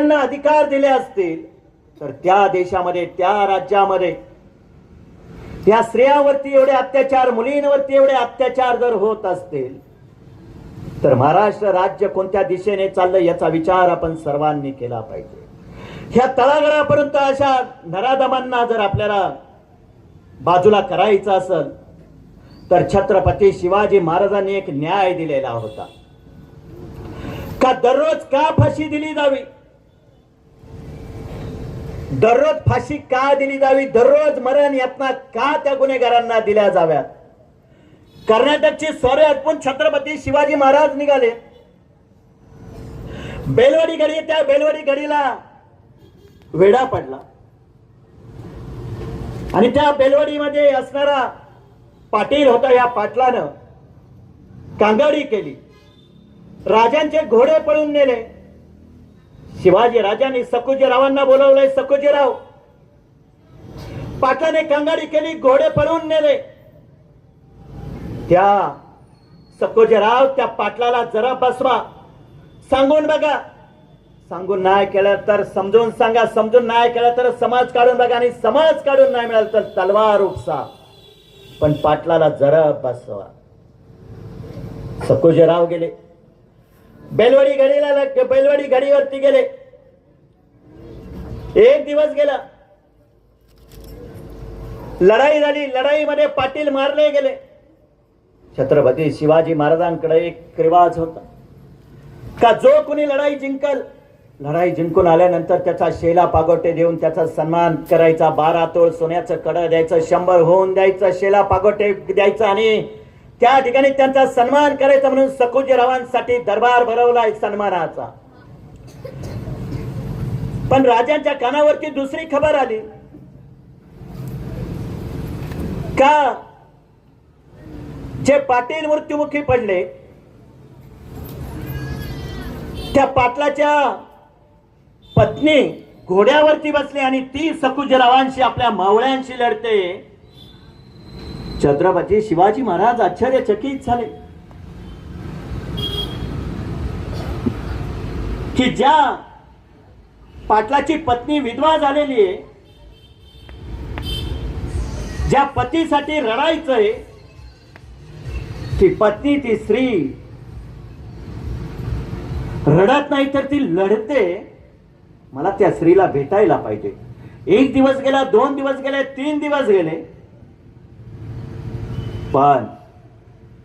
त्यांना अधिकार दिले असतील तर त्या देशामध्ये त्या राज्यामध्ये त्या स्त्रियावरती एवढे अत्याचार मुलींवरती एवढे अत्याचार जर होत असतील तर महाराष्ट्र राज्य कोणत्या दिशेने चाललं याचा विचार आपण सर्वांनी केला पाहिजे. ह्या तळागळापर्यंत अशा नराधमांना जर आपल्याला बाजूला करायचं असेल तर छत्रपती शिवाजी महाराजांनी एक न्याय दिलेला होता. का दररोज का फाशी दिली जावी? दररोज फाशी का दिली जावी? दररोज मरण यातना का त्या गुन्हेगारांना दिल्या जाव्यात? कर्नाटकची सोरे अर्पून छत्रपती शिवाजी महाराज निघाले. बेलवडी गडी त्या बेलवडी गडीला वेढा पडला. आणि त्या बेलवडीमध्ये असणारा पाटील होता या पाटलानं कांगाडी केली. राजांचे घोडे पळून नेले. शिवाजी राजांनी सकुजीरावांना बोलवलंय सकुजीराव. पाटलाने कांगाडी केली घोडे पळवून नेले. त्या सकोजीराव त्या पाटलाला जरा बसवा. सांगून बघा. सांगून नाही केलं तर समजून सांगा. समजून नाही केलं तर समाज काढून बघा आणि समाज काढून नाही मिळालं तर तलवार उपसा. पण पाटलाला जरा बसवा. सकोजीराव गेले. बेलवाडी घडीला बैलवाडी बेलवाडी घडीवरती गेले. एक दिवस गेला. लढाई झाली. लढाईमध्ये पाटील मारले गेले. छत्रपती शिवाजी महाराजांकडे एक रिवाज होता. का जो कुणी लढाई जिंकल लढाई जिंकून आल्यानंतर त्याचा शेला पागोटे देऊन त्याचा सन्मान करायचा बारा तोळ सोन्याचं कडं द्यायचं शंभर होऊन द्यायचं शेला पागोटे द्यायचं आणि त्या ठिकाणी त्यांचा सन्मान करायचा म्हणून सकुजीरावांसाठी दरबार भरवला एक सन्मानाचा. पण राजांच्या कानावरती दुसरी खबर आली. का जे पाटील मृत्युमुखी पडले त्या पाटलाच्या पत्नी घोड्यावरती बसली आणि ती सकुजरावांशी आपल्या मावळ्यांशी लढते. छत्रपती शिवाजी महाराज आश्चर्यचकित झाले. की ज्या पाटलाची पत्नी विधवा झालेली आहे ज्या पतीसाठी रडायचंय ती पत्नी ती स्त्री रडत नाही तर ती लढते. मला त्या स्त्रीला भेटायला पाहिजे. एक दिवस गेला दोन दिवस गेले तीन दिवस गेले. पण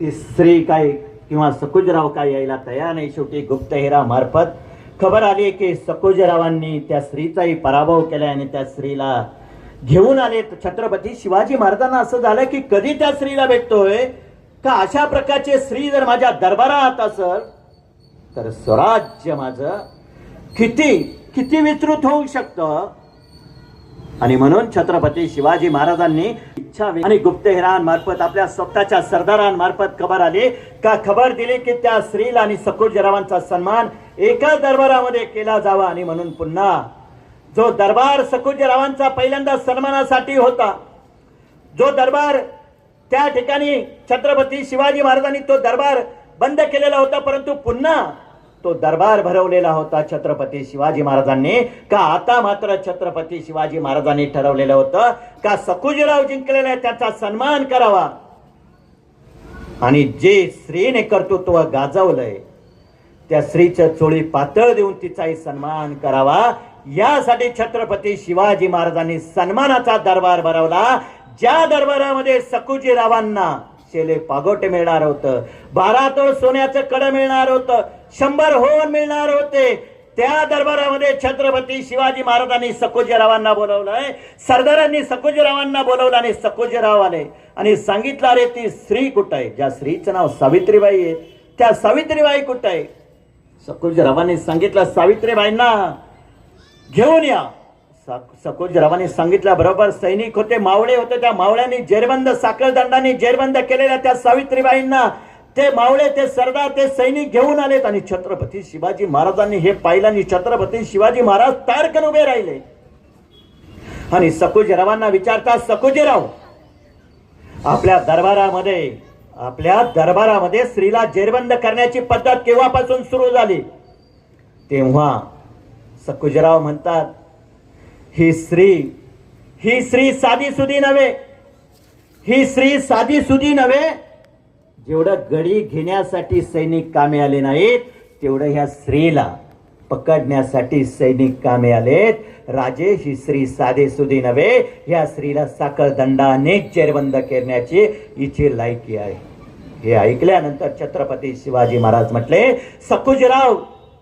ती स्त्री काय किंवा सकुजराव काय यायला तयार नाही. शेवटी गुप्तहेरामार्फत खबर आली की सकुजरावांनी त्या स्त्रीचाही पराभव केलाय आणि त्या स्त्रीला घेऊन आले. छत्रपती शिवाजी महाराजांना असं झालं की कधी त्या स्त्रीला भेटतोय? का अशा प्रकारचे स्त्री जर माझ्या दरबारात असल तर स्वराज्य माझं किती किती विस्तृत होऊ शकतं? आणि म्हणून छत्रपती शिवाजी महाराजांनी इच्छा आणि गुप्तहेरांमार्फत आपल्या स्वतःच्या सरदारांमार्फत खबर आली. का खबर दिली की त्या स्त्रीला आणि सकुजरावांचा सन्मान एका दरबारामध्ये केला जावा? आणि म्हणून पुन्हा जो दरबार सकुजरावांचा पहिल्यांदा सन्मानासाठी होता जो दरबार त्या ठिकाणी छत्रपती शिवाजी महाराजांनी तो दरबार बंद केलेला होता परंतु पुन्हा तो दरबार भरवलेला होता छत्रपती शिवाजी महाराजांनी. का आता मात्र छत्रपती शिवाजी महाराजांनी ठरवलेलं होतं? का सकुजीराव जिंकलेला आहे त्याचा सन्मान करावा? आणि जे स्त्रीने कर्तृत्व गाजवलंय त्या स्त्रीचं चोळी पातळ देऊन तिचाही सन्मान करावा. यासाठी छत्रपती शिवाजी महाराजांनी सन्मानाचा दरबार भरवला. ज्या दरबारामध्ये सकुजीरावांना शेले पागोटे मिळणार होतं. बारा तोळ सोन्याचं कडं मिळणार होतं. शंभर होऊन मिळणार होते. त्या दरबारामध्ये छत्रपती शिवाजी महाराजांनी सकोजीरावांना बोलवलंय. सरदारांनी सकोजीरावांना बोलवलं आणि सकोजीराव आले आणि सांगितलं अरे ती स्त्री कुठं आहे? ज्या स्त्रीचं नाव सावित्रीबाई आहे. त्या सावित्रीबाई कुठं आहे? सकोजीरावांनी सांगितलं सावित्रीबाईंना घेऊन या. सकोजीरावांनी सांगितल्याबरोबर सैनिक होते मावळे होते. त्या मावळ्यांनी जेरबंद साखळदंडाने जेरबंद केलेल्या त्या सावित्रीबाईंना ते मावळे ते सरदार ते सैनिक घेऊन आलेत आणि छत्रपती शिवाजी महाराजांनी हे पाहिलं आणि छत्रपती शिवाजी महाराज तारकन उभे राहिले. आणि सकुजीरावांना विचारता सकुजीराव आपल्या दरबारामध्ये आपल्या दरबारामध्ये स्त्रीला जेरबंद करण्याची पद्धत केव्हापासून सुरू झाली? तेव्हा सकुजीराव म्हणतात ही स्त्री ही स्त्री साधी सुधी नव्हे. ही स्त्री साधी सुधी नव्हे. जेवढं गडी घेण्यासाठी सैनिक कामे आले नाहीत तेवढं ह्या स्त्रीला पकडण्यासाठी सैनिक कामे आलेत. राजे ही स्त्री साधे सुधी नव्हे. ह्या स्त्रीला साखर दंडा अनेक करण्याची हिची लायकी आहे. हे ऐकल्यानंतर छत्रपती शिवाजी महाराज म्हटले सकुजराव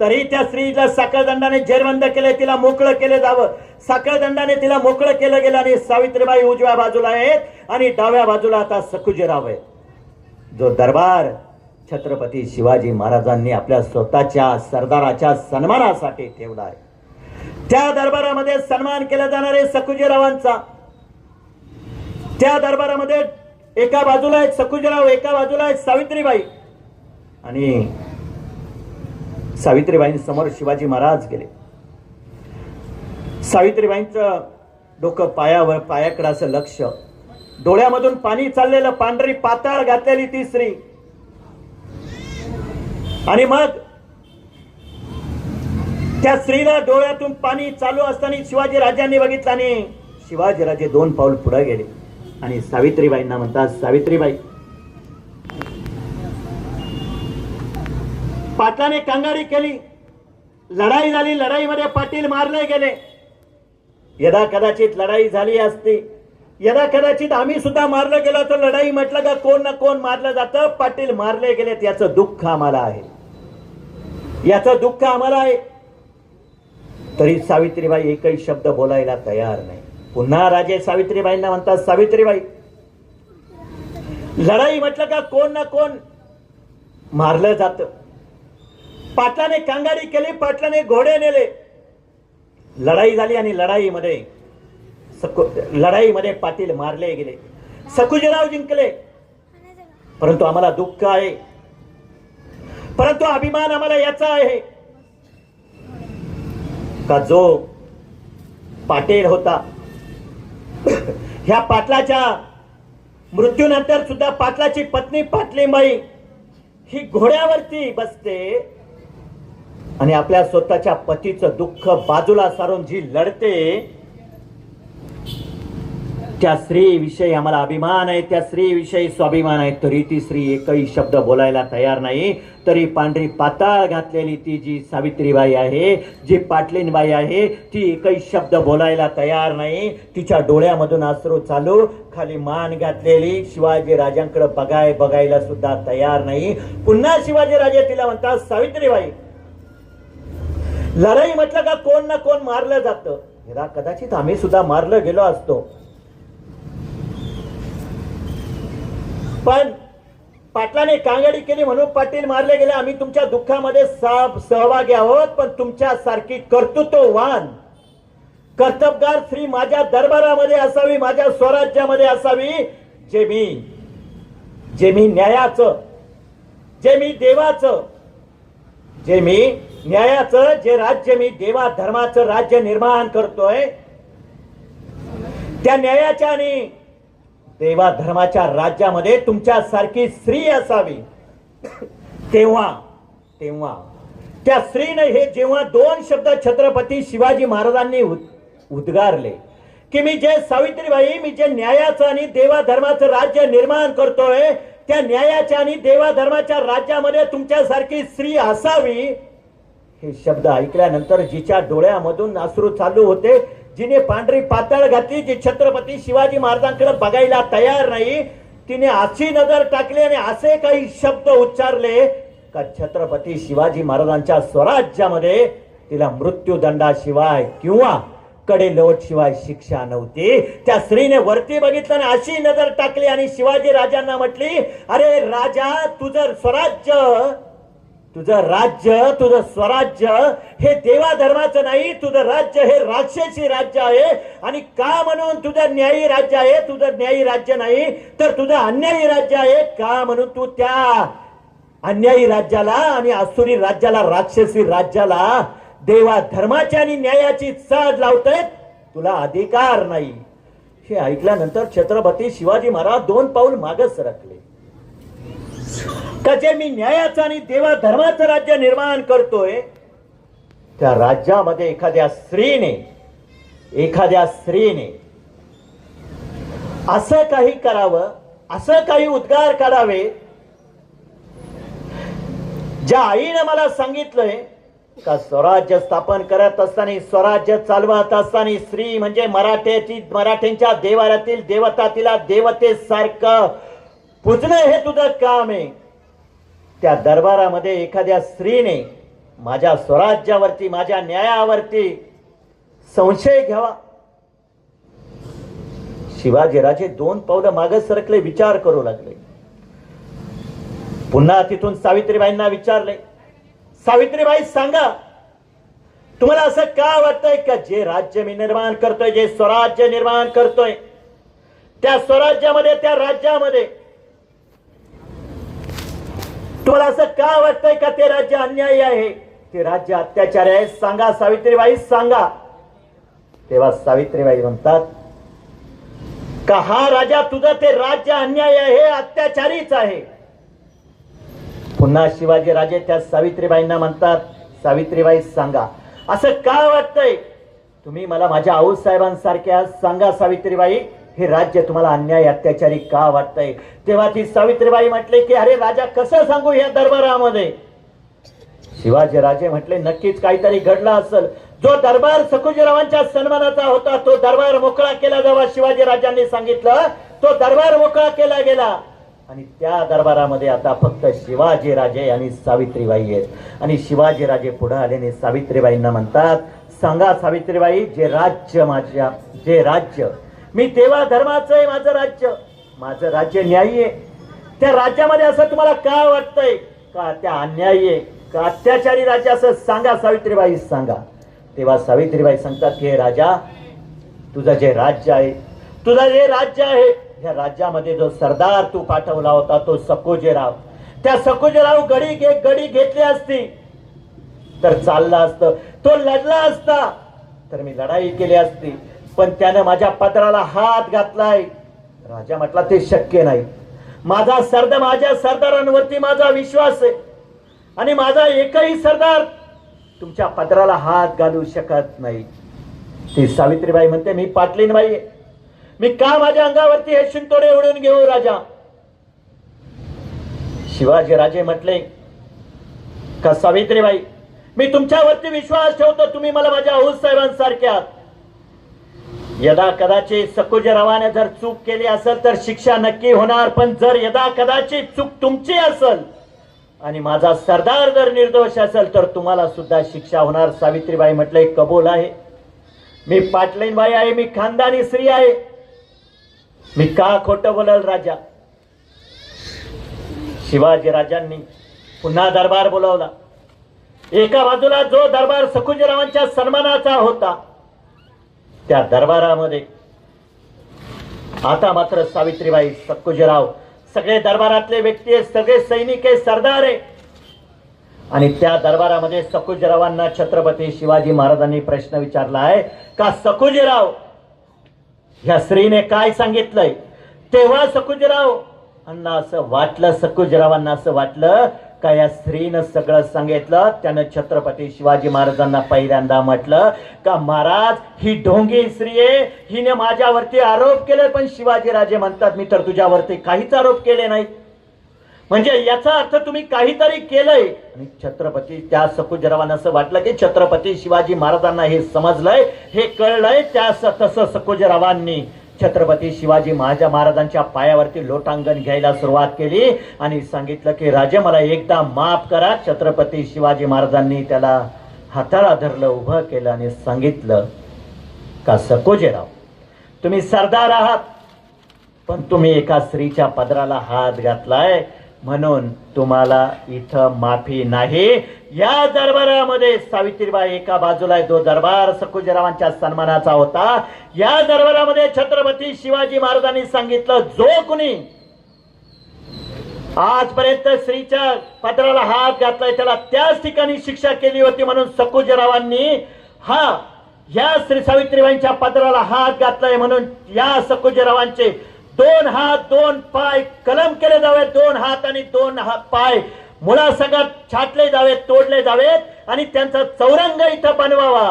तरी त्या स्त्रीला साखळदंडाने जेरबंद केले तिला मोकळं केलं जावं. साखळदंडाने तिला मोकळं केलं गेलं आणि सावित्रीबाई उजव्या बाजूला आहेत आणि डाव्या बाजूला आता सखुजीराव आहे जो दरबार छत्रपती शिवाजी महाराजांनी आपल्या स्वतःच्या सरदाराच्या सन्मानासाठी ठेवला आहे. त्या दरबारामध्ये सन्मान केला जाणार आहे त्या दरबारामध्ये एका बाजूला आहेत सकुजीराव एका बाजूला आहेत सावित्रीबाई. आणि सावित्रीबाईंसमोर शिवाजी महाराज गेले. सावित्रीबाईंचं डोकं पायावर पायाकडं असं लक्ष. डोळ्यामधून पाणी चाललेलं पांढरी पाताळ घातलेली ती स्त्री. आणि मग त्या स्त्रीला डोळ्यातून पाणी चालू असताना शिवाजी राजांनी बघितलं आणि शिवाजी राजे दोन पाऊल पुढे गेले. आणि सावित्रीबाईंना म्हणतात सावित्रीबाई पाटलाने कांगारी केली. लढाई झाली लढाईमध्ये पाटील मारले गेले. यदा कदाचित लढाई झाली असती. यदा कदाचित आम्ही सुद्धा मारलं गेलो तर लढाई म्हटलं का कोण ना कोण मारलं जातं. पाटील मारले गेलेत याचं दुःख आम्हाला आहे. याचं दुःख आम्हाला आहे. तरी सावित्रीबाई एकही शब्द बोलायला तयार नाही. पुन्हा राजे सावित्रीबाईंना म्हणतात सावित्रीबाई लढाई म्हटलं का कोण ना कोण मारलं जातं. पाटलाने कांगारी केली पाटलाने घोडे नेले. लढाई झाली आणि लढाईमध्ये सकु लढाईमध्ये पाटील मारले गेले. सकुजीराव जिंकले. परंतु आम्हाला दुःख आहे. परंतु अभिमान आम्हाला याचा आहे. का जो पाटील होता ह्या पाटलाच्या मृत्यूनंतर सुद्धा पाटलाची पत्नी पाटलीबाई ही घोड्यावरती बसते. आणि आपल्या स्वतःच्या पतीचं दुःख बाजूला सारून जी लढते त्या स्त्रीविषयी आम्हाला अभिमान आहे त्या स्त्रीविषयी स्वाभिमान आहे. तरी ती स्त्री एकही शब्द बोलायला तयार नाही. तरी पांढरी पाताळ घातलेली ती जी सावित्रीबाई आहे जी पाटलीनबाई आहे ती एकही शब्द बोलायला तयार नाही. तिच्या डोळ्यामधून आसरू चालू खाली मान घातलेली. शिवाजी राजांकडे बघाय बघायला सुद्धा तयार नाही. पुन्हा शिवाजी राजे तिला म्हणतात सावित्रीबाई लढाई म्हटलं का कोण ना कोण मारलं जातं? हिरा कदाचित आम्ही सुद्धा मारलं गेलो असतो. पण पाटलाने कांगडी केली म्हणून पाटील मारले गेले आम्ही तुमच्या दुःखामध्ये सा- सहभागी आहोत पण तुमच्या सारखी कर्तृत्ववान कर्तबगार स्त्री माझ्या दरबारामध्ये असावी माझ्या स्वराज्यामध्ये असावी जे मी जे मी न्यायाचं जे मी देवाचं जे मी न्यायाचं जे राज्य मी देवा धर्माचं राज्य निर्माण करतोय त्या न्यायाच्या आणि देवा धर्माच्या राज्यामध्ये तुमच्या सारखी स्त्री असावी. तेव्हा तेव्हा त्या स्त्रीने हे जेव्हा दोन शब्द छत्रपती शिवाजी महाराजांनी उद- उद्गारले की मी जे सावित्रीबाई मी जे न्यायाचं आणि देवा धर्माचं राज्य निर्माण करतोय त्या न्यायाच्या आणि देवा धर्माच्या राज्यामध्ये तुमच्यासारखी स्त्री असावी हे शब्द ऐकल्यानंतर जिच्या डोळ्यामधून अश्रू चालू होते जिने पांढरी पातळ घातली जी छत्रपती शिवाजी महाराजांकडे बघायला तयार नाही तिने अशी नजर टाकली आणि असे काही शब्द उच्चारले का छत्रपती शिवाजी महाराजांच्या स्वराज्यामध्ये तिला मृत्यूदंडाशिवाय किंवा कडे लोट शिवाय शिक्षा नव्हती. त्या स्त्रीने वरती बघितलं आणि अशी नजर टाकली आणि शिवाजी राजांना म्हटली अरे राजा तुझं स्वराज्य तुझं राज्य तुझं स्वराज्य हे देवा धर्माचं नाही तुझं राज्य हे राक्षसी राज्य आहे. आणि का म्हणून तुझं न्यायी राज्य आहे तुझं न्यायी राज्य नाही तर तुझं अन्यायी राज्य आहे. का म्हणून तू त्या अन्यायी राज्याला आणि असुरी राज्याला राक्षसी राज्याला देवा धर्माची आणि न्यायाची चाड लावतायत तुला अधिकार नाही. हे ऐकल्यानंतर छत्रपती शिवाजी महाराज दोन पाऊल मागे सरकले. का जे मी न्यायाचं आणि देवा धर्माचं राज्य निर्माण करतोय त्या राज्यामध्ये एखाद्या स्त्रीने एखाद्या स्त्रीने असं काही करावं असं काही उद्गार काढावे ज्या आईनं मला सांगितलंय का स्वराज्य स्थापन करत असताना स्वराज्य चालवत असताना स्त्री म्हणजे मराठ्याची मराठ्यांच्या देवाऱ्यातील देवता तिला देवतेसारखं. पूजणं हे तुझं काम आहे. त्या दरबारामध्ये एखाद्या स्त्रीने माझ्या स्वराज्यावरती माझ्या न्यायावरती संशय घ्यावा. शिवाजीराजे दोन पावलं मागे सरकले विचार करू लागले. पुन्हा तिथून सावित्रीबाईंना विचारले सावित्रीबाई सांगा तुम्हाला असं का वाटतंय का जे राज्य मी निर्माण करतोय जे स्वराज्य निर्माण करतोय? त्या स्वराज्यामध्ये त्या राज्यामध्ये तुम्हाला असं का वाटतंय का ते राज्य अन्यायी आहे? ते राज्य अत्याचारी आहे. सांगा सावित्रीबाई सांगा. तेव्हा सावित्रीबाई म्हणतात का हा राजा तुझं ते राज्य अन्याय आहे अत्याचारीच आहे. पुन्हा शिवाजी राजे त्या सावित्रीबाईंना म्हणतात सावित्रीबाई सांगा. असं का वाटतंय? तुम्ही मला माझ्या आऊसाहेबांसारख्या सांगा सावित्रीबाई. हे राज्य तुम्हाला अन्याय अत्याचारी का वाटतंय? तेव्हा ती सावित्रीबाई म्हटले की अरे राजा कसं सांगू या दरबारामध्ये? शिवाजी राजे म्हटले नक्कीच काहीतरी घडलं असेल. जो दरबार सकुजीरावांच्या सन्मानाचा होता तो दरबार मोकळा केला जेव्हा शिवाजी राजांनी सांगितलं तो दरबार मोकळा केला गेला. आणि त्या दरबारामध्ये आता फक्त शिवाजी राजे आणि सावित्रीबाई आहेत. आणि शिवाजी राजे पुढे आल्याने सावित्रीबाईंना म्हणतात सांगा सावित्रीबाई जे राज्य माझ्या जे राज्य मी तेव्हा धर्माचं आहे माझं राज्य. माझं राज्य न्यायी आहे. त्या राज्यामध्ये असं तुम्हाला का वाटतंय? का त्या अन्यायी आहे? का अत्याचारी राज्य असं सांगा सावित्रीबाई सांगा. तेव्हा सावित्रीबाई सांगतात की हे राजा तुझं जे राज्य आहे तुझं जे राज्य आहे या राज्यामध्ये जो सरदार तू पाठवला होता तो सकोजेराव. त्या सकोजेराव गडी घे गडी घेतली असती. तर चालला असतं. तो लढला असता. तर मी लढाई केली असती. पण त्यानं माझ्या पत्राला हात घातलाय. राजा म्हटला ते शक्य नाही. माझा सरदार माझ्या सरदारांवरती माझा विश्वास आहे. आणि माझा एकही सरदार तुमच्या पत्राला हात घालू शकत नाही. ती सावित्रीबाई म्हणते मी पाटलीन बाई मी का माझ्या अंगावरती हे शिंतोडे उडून घेऊ राजा? शिवाजी राजे म्हटले का सावित्रीबाई मी तुमच्यावरती विश्वास ठेवतो तुम्ही मला माझ्या हौस साहेबांसारख्या यदा कदाचित सकोजरावाने जर चूक केली असेल तर शिक्षा नक्की होणार पण जर यदा कदाचित चूक तुमची असेल आणि माझा सरदार जर निर्दोष असेल तर तुम्हाला सुद्धा शिक्षा होणार. सावित्रीबाई म्हटले कबूल आहे. मी पाटलीनबाई आहे मी खानदानी स्त्री आहे. मी का खोटं बोलल राजा? शिवाजी राजांनी पुन्हा दरबार बोलावला. एका बाजूला जो दरबार सकुजरावांच्या सन्मानाचा होता त्या दरबारामध्ये. आता मात्र सावित्रीबाई सकुजराव सगळे दरबारातले व्यक्ती आहेत सगळे सैनिक आहे सरदार आहे आणि त्या दरबारामध्ये सकुजरावांना छत्रपती शिवाजी महाराजांनी प्रश्न विचारला आहे का सकुजीराव ह्या स्त्रीने काय सांगितलंय? तेव्हा सकुजीराव असं वाटलं सकुजरावांना असं वाटलं का या स्त्रीनं सगळं सांगितलं? त्यानं छत्रपती शिवाजी महाराजांना पहिल्यांदा म्हटलं का महाराज ही ढोंगी स्त्री आहे हिने माझ्यावरती आरोप केले पण शिवाजी राजे म्हणतात मी तर तुझ्यावरती काहीच आरोप केले नाही. म्हणजे याचा अर्थ तुम्ही काहीतरी केलंय. आणि छत्रपती त्या सकुजरावांना असं वाटलं की छत्रपती शिवाजी महाराजांना हे समजलंय हे कळलंय त्या स- तसं सकुजरावांनी छत्रपती शिवाजी महाजा महाराजांच्या पायावरती लोटांगण घ्यायला सुरुवात केली आणि सांगितलं की राजे मला एकदा माफ करा. छत्रपती शिवाजी महाराजांनी त्याला हाताला धरलं उभं केलं आणि सांगितलं का सकोजेराव तुम्ही सरदार आहात पण तुम्ही एका स्त्रीच्या पदराला हात घातलाय. म्हणून तुम्हाला इथं माफी नाही. या दरबारामध्ये सावित्रीबाई एका बाजूला जो दरबार सकुजरावांच्या सन्मानाचा होता. या दरबारामध्ये छत्रपती शिवाजी महाराजांनी सांगितलं जो कुणी आजपर्यंत स्त्रीच्या पत्राला हात घातलाय त्याला त्याच ठिकाणी शिक्षा केली होती म्हणून सकुजरावांनी हा या श्री सावित्रीबाईंच्या पत्राला हात घातलाय म्हणून या सकुजरावांचे दोन हात दोन पाय कलम केले जावेत दोन हात आणि दोन हात पाय. मुळासकट छाटले जावेत तोडले जावेत आणि त्यांचा चौरंग इथं बनवावा.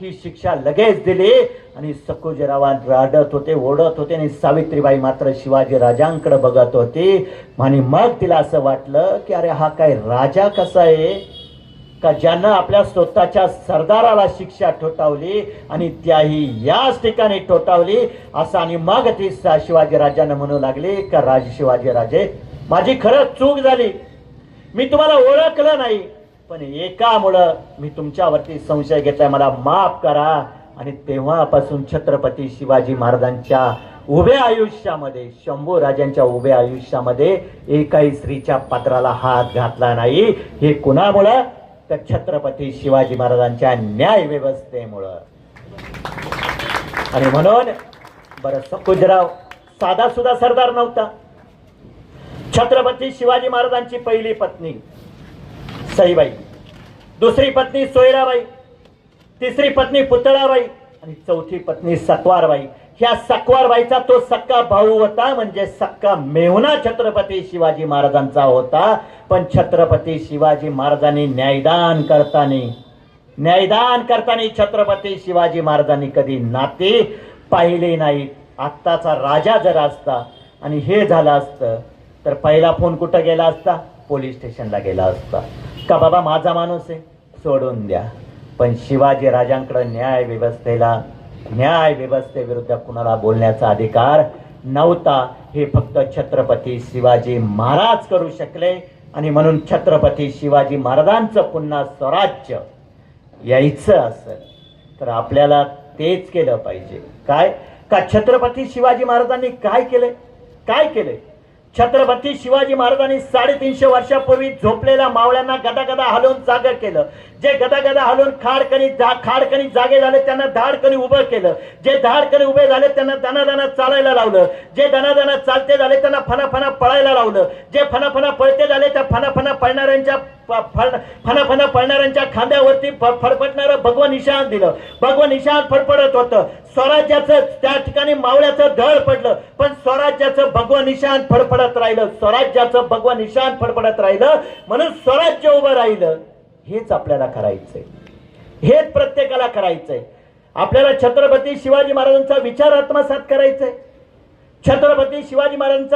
ही शिक्षा लगेच दिली आणि सकोजीरावान राडत होते ओढत होते आणि सावित्रीबाई मात्र शिवाजी राजांकडे बघत होती. आणि मग तिला असं वाटलं की अरे हा काय राजा कसा आहे? का ज्यानं आपल्या स्वतःच्या सरदाराला शिक्षा ठोठावली आणि त्याही याच ठिकाणी ठोठावली असं आणि मग ती शिवाजी राजांना म्हणू लागले का राज शिवाजी राजे माझी खरंच चूक झाली. मी तुम्हाला ओळखलं नाही पण एकामुळं मी तुमच्यावरती संशय घेतलाय. मला माफ करा. आणि तेव्हापासून छत्रपती शिवाजी महाराजांच्या उभ्या आयुष्यामध्ये शंभू राजांच्या उभ्या आयुष्यामध्ये एकाही स्त्रीच्या पात्राला हात घातला नाही. हे कुणामुळं? तर छत्रपती शिवाजी महाराजांच्या न्याय व्यवस्थेमुळं आणि म्हणून बरं सकुजराव साधा सुद्धा सरदार नव्हता. छत्रपती शिवाजी महाराजांची पहिली पत्नी सईबाई. दुसरी पत्नी सोयराबाई. तिसरी पत्नी पुतळाबाई. आणि चौथी पत्नी सकवारबाई ह्या सकवारबाईचा तो सक्का भाऊ होता म्हणजे सक्का मेहुना छत्रपती शिवाजी महाराजांचा होता. पण छत्रपती शिवाजी महाराजांनी न्यायदान करताना न्यायदान करताना छत्रपती शिवाजी महाराजांनी कधी नाते पाहिले नाही आत्ताचा राजा जर असता आणि हे झालं असतं तर पहिला फोन कुठं गेला असता? पोलीस स्टेशनला गेला असता. का बाबा माझा माणूस आहे? सोडून द्या. पण शिवाजी राजांकडं न्याय व्यवस्थेला न्याय व्यवस्थेविरुद्ध कुणाला बोलण्याचा अधिकार नव्हता हे फक्त छत्रपती शिवाजी महाराज करू शकले. आणि म्हणून छत्रपती शिवाजी महाराजांचं पुन्हा स्वराज्य यायचं असेल तर आपल्याला तेच केलं पाहिजे. काय? का छत्रपती शिवाजी महाराजांनी काय केले? काय केले? छत्रपती शिवाजी महाराजांनी साडेतीनशे वर्षापूर्वी झोपलेल्या मावळ्यांना गदागदा हलवून जागर केलं. जे गदागदा हलवून खाडकणी जा खाडकणी जागे झाले त्यांना धाडकणी उभं केलं. जे धाडकणी उभे झाले त्यांना दणादणा चालायला लावलं. जे दणादणा चालते झाले त्यांना फनाफना पळायला लावलं. जे फनाफना पळते झाले त्या फनाफना पळणाऱ्यांच्या फनाफना पळणाऱ्यांच्या खांद्यावरती फ- फडफडणारं भगवान निशाण दिलं. भगवान निशाण फडफडत होतं. स्वराज्याचं त्या ठिकाणी मावळ्याचं ढळ पडलं. पण स्वराज्याचं भगवान निशाण फडफडत राहिलं. स्वराज्याचं भगवान निशाण फडफडत राहिलं. म्हणून स्वराज्य उभं राहिलं. हेच आपल्याला करायचंय. हेच प्रत्येकाला करायचंय. आपल्याला छत्रपती शिवाजी महाराजांचा विचार आत्मसात करायचंय. छत्रपती शिवाजी महाराजांचा